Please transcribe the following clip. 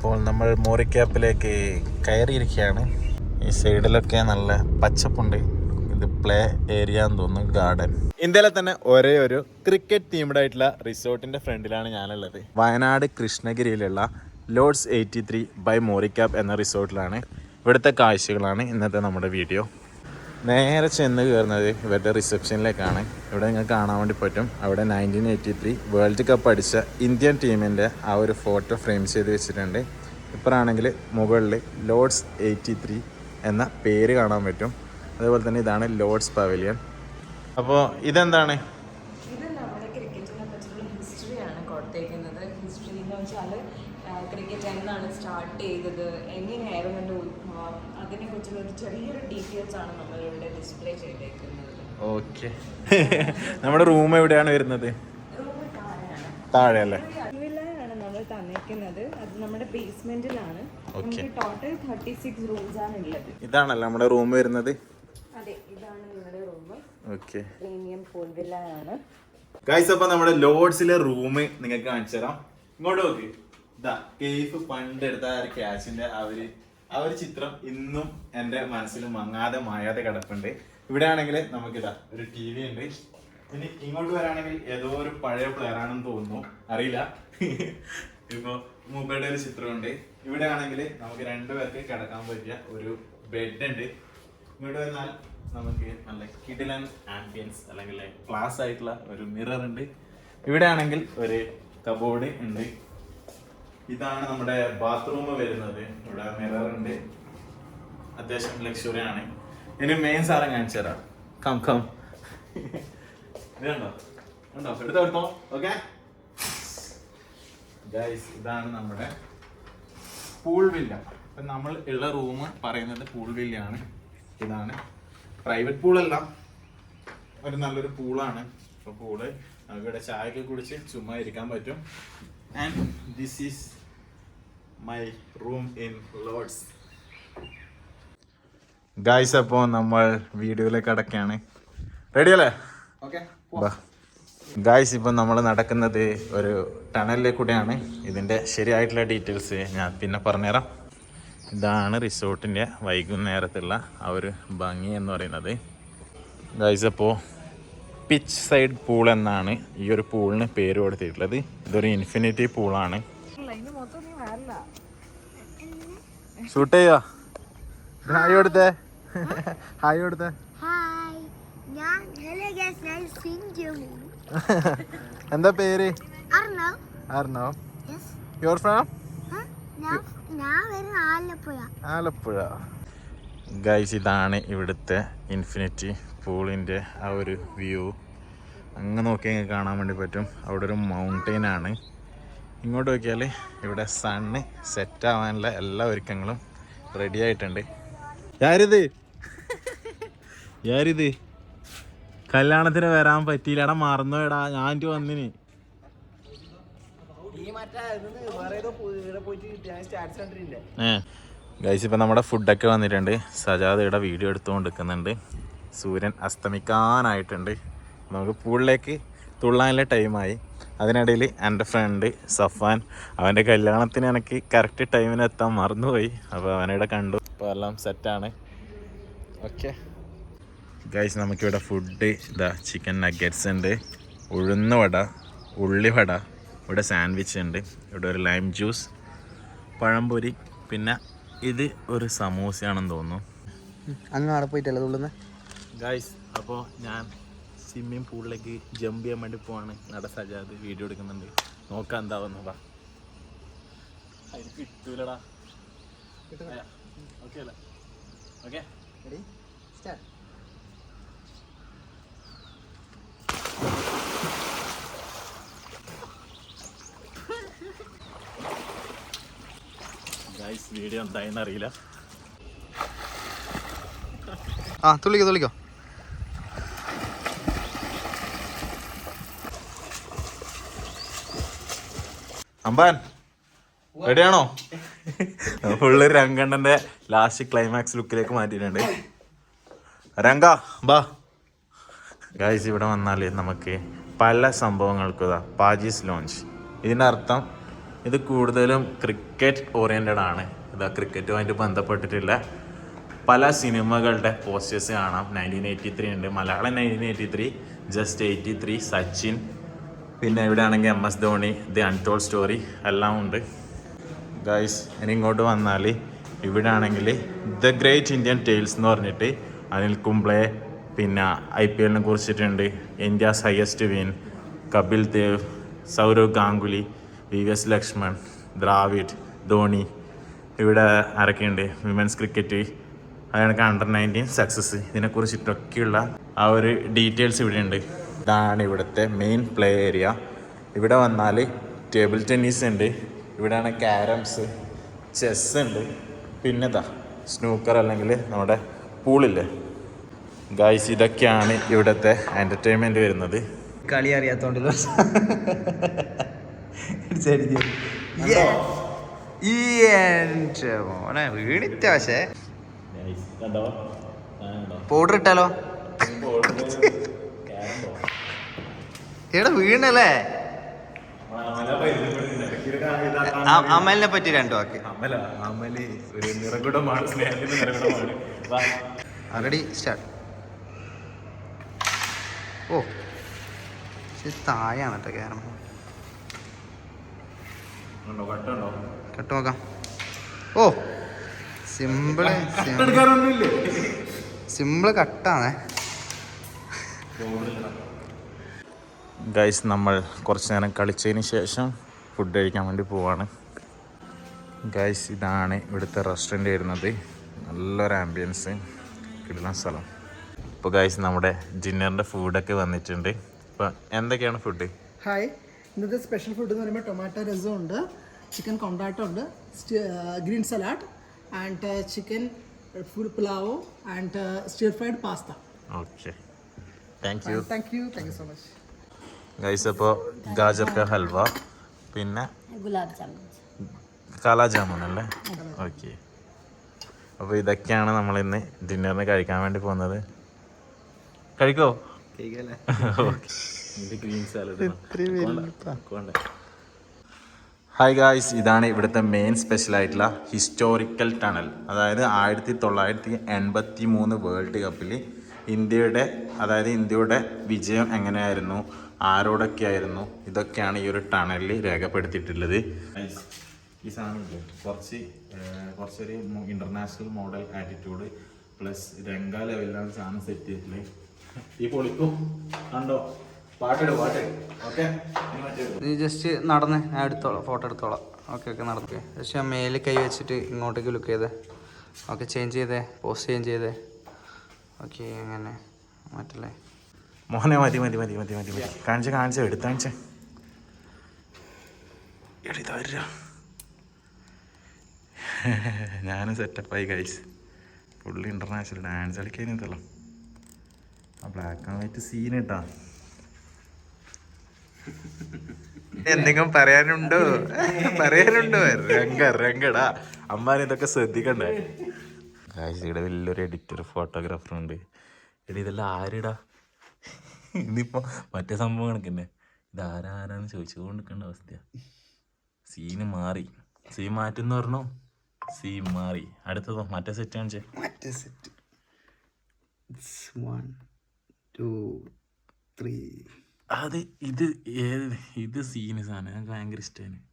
ഇപ്പോൾ നമ്മൾ മോറിക്യാപ്പിലേക്ക് കയറിയിരിക്കുകയാണ്. ഈ സൈഡിലൊക്കെ നല്ല പച്ചപ്പുണ്ട്. ഇത് പ്ലേ ഏരിയ എന്ന് തോന്നുന്നു ഗാർഡൻ. ഇന്ത്യയിലെ തന്നെ ഒരേ ഒരു ക്രിക്കറ്റ് തീംഡ് ആയിട്ടുള്ള റിസോർട്ടിന്റെ ഫ്രണ്ടിലാണ് ഞാനുള്ളത്. Wayanad കൃഷ്ണഗിരിയിലുള്ള Lords eighty three by Moricap എന്ന റിസോർട്ടിലാണ് ഇവിടുത്തെ കാഴ്ചകളാണ് ഇന്നത്തെ നമ്മുടെ വീഡിയോ. നേരെ ചെന്ന് കയറുന്നത് ഇവരുടെ റിസപ്ഷനിലേക്കാണ് ഇവിടെ നിങ്ങൾക്ക് കാണാൻ വേണ്ടി പറ്റും. അവിടെ nineteen eighty three world cup അടിച്ച ഇന്ത്യൻ ടീമിന്റെ ആ ഒരു ഫോട്ടോ ഫ്രെയിം ചെയ്ത് വെച്ചിട്ടുണ്ട്. ഇപ്പോഴാണെങ്കിൽ മുകളിൽ ലോഡ്സ് എയ്റ്റി ത്രീ എന്ന പേര് കാണാൻ പറ്റും. അതുപോലെ തന്നെ ഇതാണ് ലോഡ്സ് പവലിയൻ അപ്പോൾ ഇതെന്താണ്? ക്രിക്കറ്റ് എന്നാണ് സ്റ്റാർട്ട് ചെയ്തത്? എങ്ങനെയായിരുന്നു? അതിനെക്കുറിച്ചുള്ള ഒരു ചെറിയൊരു ഡീറ്റെയിൽസ് ആണ് നമ്മളിവിടെ ഡിസ്പ്ലേ ചെയ്തേക്കുന്നത്. ഓക്കെ നമ്മുടെ റൂം എവിടെയാണ് വരുന്നത്? താഴെ അല്ലേ നമ്മൾ തന്നേക്കുന്നത് അത് നമ്മുടെ ബേസ്മെന്റിലാണ് നമുക്ക് ടോട്ടൽ തേർട്ടി സിക്സ് റൂംസ് ആണ് ഉള്ളത്. ഇതാണല്ലോ നമ്മുടെ റൂം വരുന്നത്? അതെ ഇതാണ് നിങ്ങളുടെ റൂം ഓക്കെ ഗൈസ് അപ്പൊ നമ്മുടെ ലോഡ്സിലെ റൂം നിങ്ങൾക്ക് കാണിച്ചു തരാം ഇങ്ങോട്ട് നോക്ക്. ഇതാ കേഫ് പണ്ട് എടുത്ത ക്യാഷിന്റെ ഒരു ആ ഒരു ചിത്രം ഇന്നും എന്റെ മനസ്സിൽ മങ്ങാതെ മായാതെ കിടപ്പുണ്ട്. ഇവിടെ ആണെങ്കിൽ നമുക്കിതാ ഒരു ടി വി ഉണ്ട്. ഇനി ഇങ്ങോട്ട് വരാണെങ്കിൽ ഏതോ ഒരു പഴയ പ്ലെയർ ആണെന്ന് തോന്നുന്നു. അറിയില്ല. ഇപ്പൊ മൂപ്പയുടെ ഒരു ചിത്രമുണ്ട്. ഇവിടെ ആണെങ്കിൽ നമുക്ക് രണ്ടുപേർക്ക് കിടക്കാൻ പറ്റിയ ഒരു ബെഡ് ഉണ്ട്. ഇങ്ങോട്ട് വന്നാൽ നമുക്ക് നല്ല കിഡിലൻ ആംബിയൻസ് അല്ലെങ്കിൽ ക്ലാസ് ആയിട്ടുള്ള ഒരു മിറർ ഉണ്ട്. ഇവിടെ ആണെങ്കിൽ ഒരു കബോർഡ് ഉണ്ട്. ഇതാണ് നമ്മുടെ ബാത്റൂം വരുന്നത്. ഇവിടെ മിറർ ഉണ്ട്. അത്യാവശ്യം ലക്ഷറി ആണ്. ഇനി മെയിൻ സാറ കാണിച്ചു തരാം. കം കം ഇതുണ്ടോ എടുത്തോ ഓക്കെ ഗൈസ് ഇതാണ് നമ്മുടെ പൂൾ വില്ല ഇപ്പം നമ്മൾ ഉള്ള റൂം പറയുന്നത് പൂൾ വില്ലയാണ് ഇതാണ് പ്രൈവറ്റ് പൂളല്ല ഒരു നല്ലൊരു പൂളാണ് അപ്പോൾ പൂൾ നമുക്കിവിടെ ചായയൊക്കെ കുടിച്ച് ചുമ്മാ ഇരിക്കാൻ പറ്റും. And this is my room in Lords guys അപ്പോൾ നമ്മൾ വീഡിയോയിലേക്ക് അടക്കാണ് റെഡി അല്ലേ? ഗായ്സ് ഇപ്പം നമ്മൾ നടക്കുന്നത് ഒരു ടണലിലെ കൂടെയാണ്. ഇതിന്റെ ശരിയായിട്ടുള്ള ഡീറ്റെയിൽസ് ഞാൻ പിന്നെ പറഞ്ഞുതരാം. ഇതാണ് റിസോർട്ടിന്റെ വൈകുന്നേരത്തുള്ള ആ ഒരു ഭംഗി എന്ന് പറയുന്നത്. ഗായ്സ് അപ്പോൾ പിച്ച് സൈഡ് പൂൾ എന്നാണ് ഈ ഒരു പൂളിന് പേര് കൊടുത്തിട്ടുള്ളത്. ഇതൊരു ഇൻഫിനിറ്റി പൂളാണ് ഷൂട്ട് ചെയ്യാ? ഹായ് കൊടുത്തേ. ഹായ് കൊടുത്തേ. എന്താ പേര്? Arnav. Your from Alappuzha. Guys ഇതാണ് ഇവിടുത്തെ ഇൻഫിനിറ്റി പൂളിന്റെ ആ ഒരു വ്യൂ അങ്ങ് നോക്കി കാണാൻ വേണ്ടി പറ്റും. അവിടെ ഒരു മൗണ്ടെയിൻ ആണ്. ഇങ്ങോട്ട് നോക്കിയാൽ ഇവിടെ സണ്ണ് സെറ്റ് ആവാനുള്ള എല്ലാ ഒരുക്കങ്ങളും റെഡി ആയിട്ടുണ്ട്. യാരിത്. യാരിത്. കല്യാണത്തിന് വരാൻ പറ്റിയില്ലടാ മറന്നോടാ ഞാൻ വന്നിന്. ഗൈസ് ഇപ്പം നമ്മുടെ ഫുഡൊക്കെ വന്നിട്ടുണ്ട്. സജാദ് ഇവിടെ വീഡിയോ എടുത്തുകൊണ്ടിരിക്കുന്നുണ്ട്. സൂര്യൻ അസ്തമിക്കാനായിട്ടുണ്ട്. നമുക്ക് പൂളിലേക്ക് തുള്ളാനുള്ള ടൈമായി അതിനിടയിൽ എന്റെ ഫ്രണ്ട് സഫാൻ അവന്റെ കല്യാണത്തിന് എനിക്ക് കറക്റ്റ് ടൈമിന് എത്താൻ മറന്നുപോയി. അപ്പോൾ അവനിവിടെ കണ്ടു. അപ്പോൾ എല്ലാം സെറ്റാണ് ഓക്കെ ഗൈസ് നമുക്കിവിടെ ഫുഡ് ഇതാ ചിക്കൻ നഗറ്റ്സ് ഉണ്ട്. ഉഴുന്ന വട ഉള്ളിവട ഇവിടെ സാൻഡ്വിച്ച് ഉണ്ട്. ഇവിടെ ഒരു ലൈം ജ്യൂസ് പഴംപൊരി പിന്നെ ഇത് ഒരു സമൂസയാണെന്ന് തോന്നുന്നു. അങ്ങ് അവിടെ പോയിട്ടല്ലേ ഗൈസ് അപ്പോൾ ഞാൻ സ്വിമ്മിങ് പൂളിലേക്ക് ജമ്പ് ചെയ്യാൻ വേണ്ടി പോവാണ്. നട സജാദ് വീഡിയോ എടുക്കുന്നുണ്ട്. നോക്കാം എന്താ വന്നു അതിന് കിട്ടൂലടാ. ഓക്കെ അല്ലേ ഓക്കെ സ്റ്റാർട്ട് വീഡിയോ എന്തായെന്ന് അറിയില്ല. ആ തുള്ളിക്കോ തുള്ളിക്കോ. അമ്പാൻ റെഡിയാണോ ഫുള്ള് രംഗണ്ണന്റെ ലാസ്റ്റ് ക്ലൈമാക്സ് ലുക്കിലേക്ക് മാറ്റിയിട്ടുണ്ട്. രംഗ ബാ. ഗായ്സ് ഇവിടെ വന്നാൽ നമുക്ക് പല സംഭവങ്ങൾക്കും ഇതാ പാജീസ് ലോഞ്ച് ഇതിന്റെ അർത്ഥം ഇത് കൂടുതലും ക്രിക്കറ്റ് ഓറിയന്റഡ് ആണ്. ഇതാ ക്രിക്കറ്റുമായിട്ട് ബന്ധപ്പെട്ടിട്ടുള്ള പല സിനിമകളുടെ പോസ്റ്റേഴ്സ് കാണാം. നയന്റീൻ എയ്റ്റി ത്രീ ഉണ്ട്. Malayalam nineteen eighty three just eighty three Sachin പിന്നെ ഇവിടെ ആണെങ്കിൽ M S Dhoni the untold story എല്ലാം ഉണ്ട്. ഗൈസ് ഇനി ഇങ്ങോട്ട് വന്നാൽ ഇവിടെ ആണെങ്കിൽ ദ ഗ്രേറ്റ് ഇന്ത്യൻ ടെയിൽസ് എന്ന് പറഞ്ഞിട്ട് അനിൽ കുംബ്ലെ പിന്നെ ഐ പി എല്ലിനെ കുറിച്ചിട്ടുണ്ട്. India's highest win Kapil Dev Sourav Ganguly V S Laxman Dravid Dhoni ഇവിടെ ആരൊക്കെയുണ്ട്? വിമൻസ് ക്രിക്കറ്റ് അതാണ് അണ്ടർ നയന്റീൻ സക്സസ് ഇതിനെക്കുറിച്ചിട്ടൊക്കെയുള്ള ആ ഒരു ഡീറ്റെയിൽസ് ഇവിടെ ഉണ്ട് ഇതാണ് ഇവിടുത്തെ മെയിൻ പ്ലേ ഏരിയ ഇവിടെ വന്നാൽ ടേബിൾ ടെന്നീസ് ഉണ്ട്. ഇവിടെയാണ് ക്യാരംസ് ചെസ് ഉണ്ട്. പിന്നെ ഇതാ സ്നൂക്കർ അല്ലെങ്കിൽ നമ്മുടെ പൂളില്ലേ ഗൈസ് ഇതൊക്കെയാണ് ഇവിടുത്തെ എന്റർടൈൻമെന്റ് വരുന്നത്. കളി അറിയാത്തോണ്ട് മോനെ വീണിട്ട പക്ഷേ. പൗഡർ ഇട്ടാലോ? എടാ വീണല്ലേ? അമലിനെ പറ്റി രണ്ടു വാക്ക്. അമല അമൽ ഒരു നിറകുടമാണ് സ്നേഹത്തിന്റെ നിറകുടമാണ്. വാ. ആൾറെഡി സ്റ്റാർട്ട് ഓ താഴെയാണ് കേട്ടോ കാരണം? കട്ട് നോക്കാം. ഓ സിമ്പിൾ സിമ്പിൾ സിമ്പിൾ കട്ടാണേ ഗൈസ് നമ്മൾ കുറച്ച് നേരം കളിച്ചതിന് ശേഷം ഫുഡ് കഴിക്കാൻ വേണ്ടി പോവാണ്. ഗൈസ് ഇതാണ് ഇവിടുത്തെ റെസ്റ്റോറന്റ് വരുന്നത് നല്ലൊരു ആംബിയൻസ് കിടന്ന സ്ഥലം. ഇപ്പോൾ ഗൈസ് നമ്മുടെ ഡിന്നറിന്റെ ഫുഡൊക്കെ വന്നിട്ടുണ്ട്. ഇപ്പോൾ എന്തൊക്കെയാണ് ഫുഡ് ഹായ് ഇന്നത്തെ സ്പെഷ്യൽ ഫുഡ് എന്ന് പറയുമ്പോൾ ടൊമാറ്റോ രസം ഉണ്ട് ചിക്കൻ കൊണ്ടാട്ടം ഉണ്ട് green salad and chicken full pulao and stir fried pasta okay thank you thank you thank you so much guys അപ്പോൾ ഗാജർ ക ഹൽവ പിന്നെ ഗുലാബ് ജാമുൻ. കാലാ അല്ലേ? ഓക്കെ. അപ്പോൾ ഇതൊക്കെയാണ് നമ്മൾ ഇന്ന് ഡിന്നറിന് കഴിക്കാൻ വേണ്ടി പോകുന്നത്. കഴിക്കോ? ഹായ് ഗായ്സ് ഇതാണ് ഇവിടുത്തെ മെയിൻ സ്പെഷ്യൽ ആയിട്ടുള്ള ഹിസ്റ്റോറിക്കൽ ടണൽ അതായത് ആയിരത്തി തൊള്ളായിരത്തി എൺപത്തി മൂന്ന് വേൾഡ് കപ്പിൽ ഇന്ത്യയുടെ അതായത് ഇന്ത്യയുടെ വിജയം എങ്ങനെയായിരുന്നു? ആരോടൊക്കെ ആയിരുന്നു ഇതൊക്കെയാണ് ഈ ഒരു ടണലിൽ രേഖപ്പെടുത്തിയിട്ടുള്ളത്. ഈ സാധനം കുറച്ച് കുറച്ചൊരു international model attitude plus Ranga ലെവലിലാണ് സാധനം സെറ്റ് ചെയ്തിട്ടുള്ളത്. ഈ പൊളിക്കും കണ്ടോ? പാട്ടെടു പാട്ട് ഓക്കെ നീ ജസ്റ്റ് നടന്ന് ഞാൻ എടുത്തോളാം ഫോട്ടോ എടുത്തോളാം. ഓക്കെ ഓക്കെ നടന്നു ജസ്റ്റ് ഞാൻ മേലിൽ കൈ വെച്ചിട്ട് ഇങ്ങോട്ടേക്ക് ലുക്ക് ചെയ്തേ. ഓക്കെ ചേഞ്ച് ചെയ്തേ പോസ്റ്റ് ചേഞ്ച് ചെയ്തേ. ഓക്കെ അങ്ങനെ. മാറ്റല്ലേ? മോനെ മതി മതി മതി മതി മതി മതി. കാണിച്ച കാണിച്ച എടുത്താണിച്ച എടിതാ വരിക ഞാനും സെറ്റപ്പായി കഴിച്ച് ഫുള്ള് ഇന്റർനാഷണൽ ഡാൻസ് കളിക്കാനിതല്ലോ ആ ബ്ലാക്ക് ആൻഡ് വൈറ്റ് സീൻ ഇട്ടാ. എന്തെങ്കിലും പറയാനുണ്ടോ? പറയാനുണ്ടോ? രംഗ രംഗടാ അമ്മാനെ ഇതൊക്കെ ശ്രദ്ധിക്കണ്ടേ? ഗായ്സ് ഇവിടെ വലിയൊരു എഡിറ്റർ ഫോട്ടോഗ്രാഫർ ഉണ്ട്. എടി ഇതെല്ലാം ആരിടാ? ഇതിപ്പോ മറ്റേ സംഭവം കണക്കന്നെ ഇത് ആരാരാന്ന് ചോദിച്ചുകൊണ്ടിരിക്കേണ്ട അവസ്ഥ സീന് മാറി. സീൻ മാറ്റുന്ന പറഞ്ഞോ? സീൻ മാറി. അടുത്തതോ? മറ്റേ സെറ്റ് കാണിച്ചേ. മറ്റേ സെറ്റ് വൺ ടു ത്രീ അത് ഇത് ഏത്? ഇത് സീന് സാധനം. ഞങ്ങൾക്ക് ഭയങ്കര ഇഷ്ടമാണ്